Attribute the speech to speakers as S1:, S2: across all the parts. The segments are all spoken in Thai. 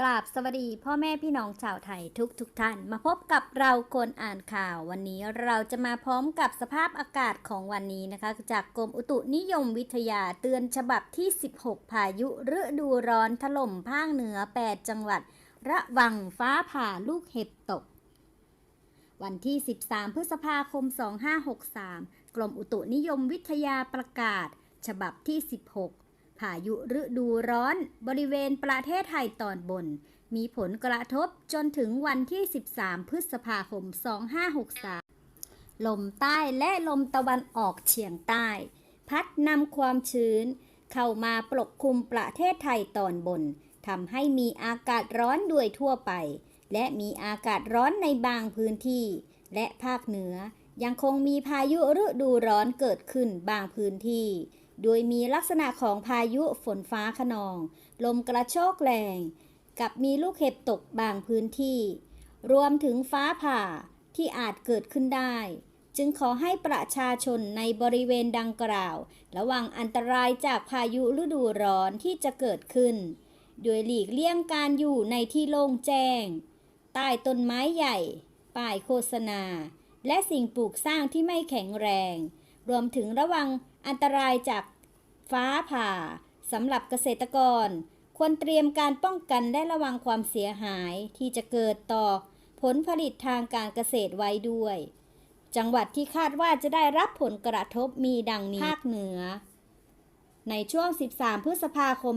S1: กราบสวัสดีพ่อแม่พี่น้องชาวไทยทุกทุกๆท่าน มาพบกับเราคนอ่านข่าว วันนี้เราจะมาพร้อมกับสภาพอากาศของวันนี้นะคะ จากกรมอุตุนิยมวิทยาเตือนฉบับที่ 16 พายุฤดูร้อนถล่มภาคเหนือ 8 จังหวัด ระวังฟ้าผ่าลูกเห็บตก วันที่ 13 พฤษภาคม 2563 กรมอุตุนิยมวิทยาประกาศ ฉบับที่ 16 พายุฤดูร้อนบริเวณประเทศไทยตอนบน มีผลกระทบจนถึงวันที่ 13 พฤษภาคม 2563 ลมใต้และลมตะวันออกเฉียงใต้ พัดนำความชื้น เข้ามาปกคลุมประเทศไทยตอนบนทำให้มีอากาศร้อนด้วยทั่วไป และมีอากาศร้อนในบางพื้นที่ และภาคเหนือยังคงมีพายุฤดูร้อนเกิดขึ้นบางพื้นที่ โดยมีลักษณะของพายุฝนฟ้าขนอง ลมกระโชกแรง กับมีลูกเห็บตกบางพื้นที่ รวมถึงฟ้าผ่าที่อาจเกิดขึ้นได้ จึงขอให้ประชาชนในบริเวณดังกล่าว ระวังอันตรายจากพายุฤดูร้อนที่จะเกิดขึ้น โดยหลีกเลี่ยงการอยู่ในที่โล่งแจ้ง ใต้ต้นไม้ใหญ่ ป้ายโฆษณา และสิ่งปลูกสร้างที่ไม่แข็งแรง รวมถึงระวังอันตรายจาก ฟ้าผ่าสำหรับเกษตรกร ควรเตรียมการป้องกันและระวังความเสียหายที่จะเกิดต่อผลผลิตทางการเกษตรไว้ด้วย จังหวัดที่คาดว่าจะได้รับผลกระทบมีดังนี้ ภาคเหนือ ในช่วง 13 พฤษภาคม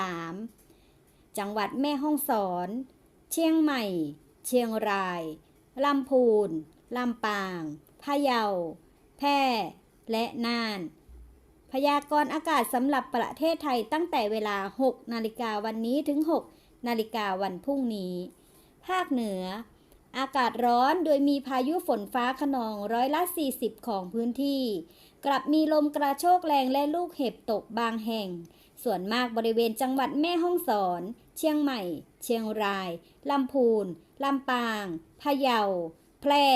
S1: 2563 จังหวัดแม่ฮ่องสอน เชียงใหม่ เชียงราย ลำพูน ลำปาง พะเยา แพร่ และน่าน พยากรณ์อากาศสำหรับประเทศไทยตั้งแต่เวลา 6 นาฬิกาวันนี้ถึง 6 นาฬิกาวันพรุ่งนี้ ภาคเหนือ อากาศร้อนโดยมีพายุฝนฟ้าขนองร้อยละ 40 ของพื้นที่ กลับมีลมกระโชกแรงและลูกเห็บตกบางแห่ง ส่วนมากบริเวณจังหวัดแม่ฮ่องสอน เชียงใหม่ เชียงราย ลำพูน ลำปาง พะเยา แพร่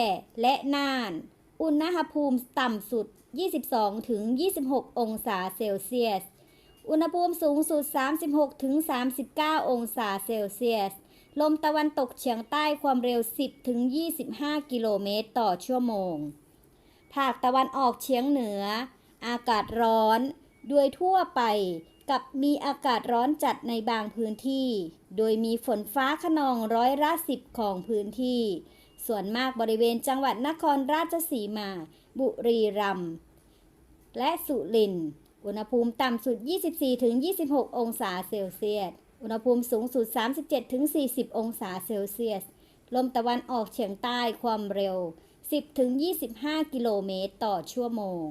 S1: และน่าน อุณหภูมิต่ำสุด 22ถึง26 องศาเซลเซียส อุณหภูมิสูงสุด 36ถึง39 องศาเซลเซียส ลมตะวันตกเฉียงใต้ความเร็ว 10ถึง25 กิโลเมตรต่อชั่วโมง ภาคตะวันออกเฉียงเหนือ อากาศร้อน โดยทั่วไปกับมีอากาศร้อนจัดในบางพื้นที่ โดยมีฝนฟ้าขนองร้อยละสิบของพื้นที่ ส่วนมากบริเวณจังหวัดนครราชสีมา บุรีรัมย์และสุรินทร์อุณหภูมิต่ำสุด 24-26 องศาเซลเซียส อุณหภูมิสูงสุด 37-40 องศาเซลเซียส ลมตะวันออกเฉียงใต้ความเร็ว 10-25 กิโลเมตรต่อชั่วโมง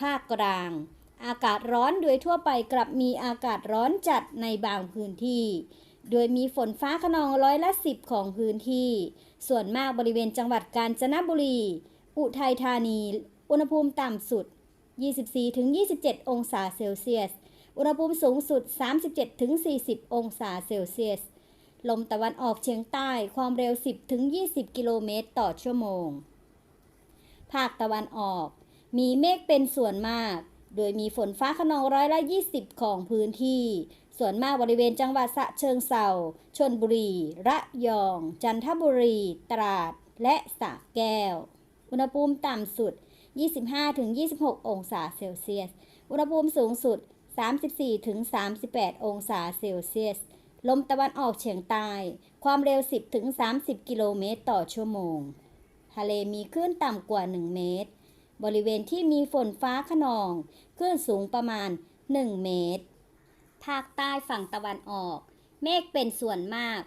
S1: ภาคกลาง อากาศร้อนโดยทั่วไปกลับมีอากาศร้อนจัดในบางพื้นที่ โดยมีฝนฟ้าขนองร้อยละสิบของพื้นที่ ส่วนมากบริเวณจังหวัดกาญจนบุรี อุทัยธานี อุณหภูมิต่ำสุด 24-27 องศาเซลเซียส อุณหภูมิสูงสุด 37-40 องศาเซลเซียส ลมตะวันออกเฉียงใต้ความเร็ว 10-20 กิโลเมตรต่อชั่วโมง ภาคตะวันออก มีเมฆเป็นส่วนมาก โดยมีฝนฟ้าขนองร้อยละ 20 ของพื้นที่ ส่วนมากบริเวณจังหวัดสะเชิงเซาชนบุรี ระยอง จันทบุรี ตราด และสระแก้ว อุณหภูมิต่ำสุด 25-26 องศาเซลเซียส อุณหภูมิสูงสุด 34-38 องศาเซลเซียส ลมตะวันออกเฉียงใต้ ความเร็ว 10-30 กิโลเมตรต่อชั่วโมง ทะเลมีคลื่นต่ำกว่า 1 เมตร บริเวณที่มีฝนฟ้าขนองคลื่นสูงประมาณ 1 เมตร ภาคใต้ฝั่งตะวันออก เมฆเป็นส่วนมาก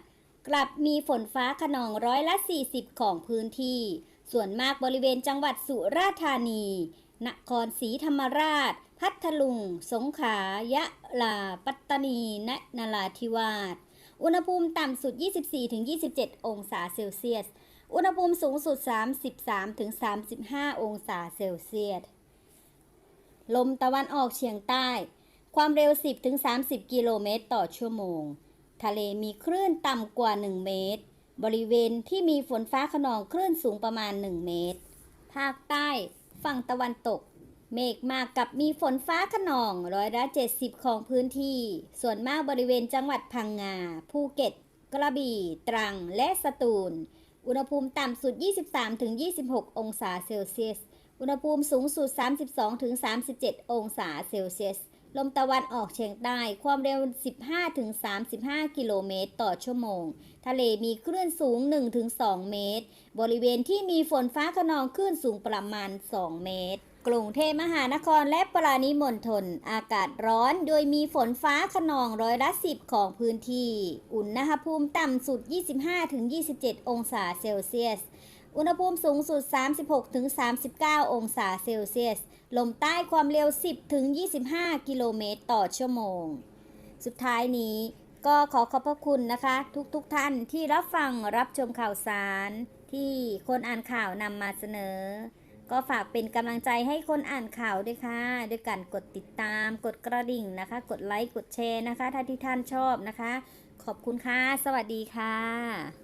S1: กลับมีฝนฟ้าขนองร้อยละ 40 ของพื้นที่ ส่วนมากบริเวณจังหวัดสุราษฎร์ธานี นครศรีธรรมราช พัทลุง สงขลา ยะลา ปัตตานี และนราธิวาส อุณหภูมิต่ำสุด 24-27 องศาเซลเซียส อุณหภูมิสูงสุด 33-35 องศาเซลเซียส ลมตะวันออกเฉียงใต้ ความเร็ว 10-30 กิโลเมตรต่อชั่วโมง ทะเลมีคลื่นต่ำกว่า 1 เมตร บริเวณที่มีฝนฟ้าขนองคลื่นสูงประมาณ 1 เมตร ภาคใต้ ฝั่งตะวันตก เมฆมากกับมีฝนฟ้าขนองร้อยละ70 ของพื้นที่ ส่วนมากบริเวณจังหวัดพังงา ภูเก็ต กระบี่ ตรัง และสตูล อุณหภูมิต่ำสุด 23-26 องศาเซลเซียส อุณหภูมิสูงสุด 32-37 องศาเซลเซียส ลมตะวันออกเฉียงใต้ ความเร็ว 15-35 กิโลเมตรต่อชั่วโมง ทะเลมีคลื่นสูง 1-2 เมตร บริเวณที่มีฝนฟ้าขนองคลื่นสูงประมาณ 2 เมตร กรุงเทพมหานครและปราณิมณฑลอากาศร้อนโดยมีฝนฟ้าขนองร้อยละ10ของพื้นที่ อุณหภูมิต่ำสุด 25-27 องศาเซลเซียส อุณหภูมิสูงสุด 36-39 องศาเซลเซียส ลมใต้ความเร็ว 10-25 กิโลเมตรต่อชั่วโมง สุดท้ายนี้ก็ขอขอบพระคุณนะคะ ทุกๆทท่านที่รับฟังรับชมข่าวสาร ที่คนอ่านข่าวนำมาเสนอ ก็ฝากเป็นกำลังใจให้คนอ่านข่าวด้วยค่ะด้วยการกดติดตาม กดกระดิ่งนะคะ กดไลค์ กดแชร์นะคะ ถ้าที่ท่านชอบนะคะ ขอบคุณค่ะ สวัสดีค่ะ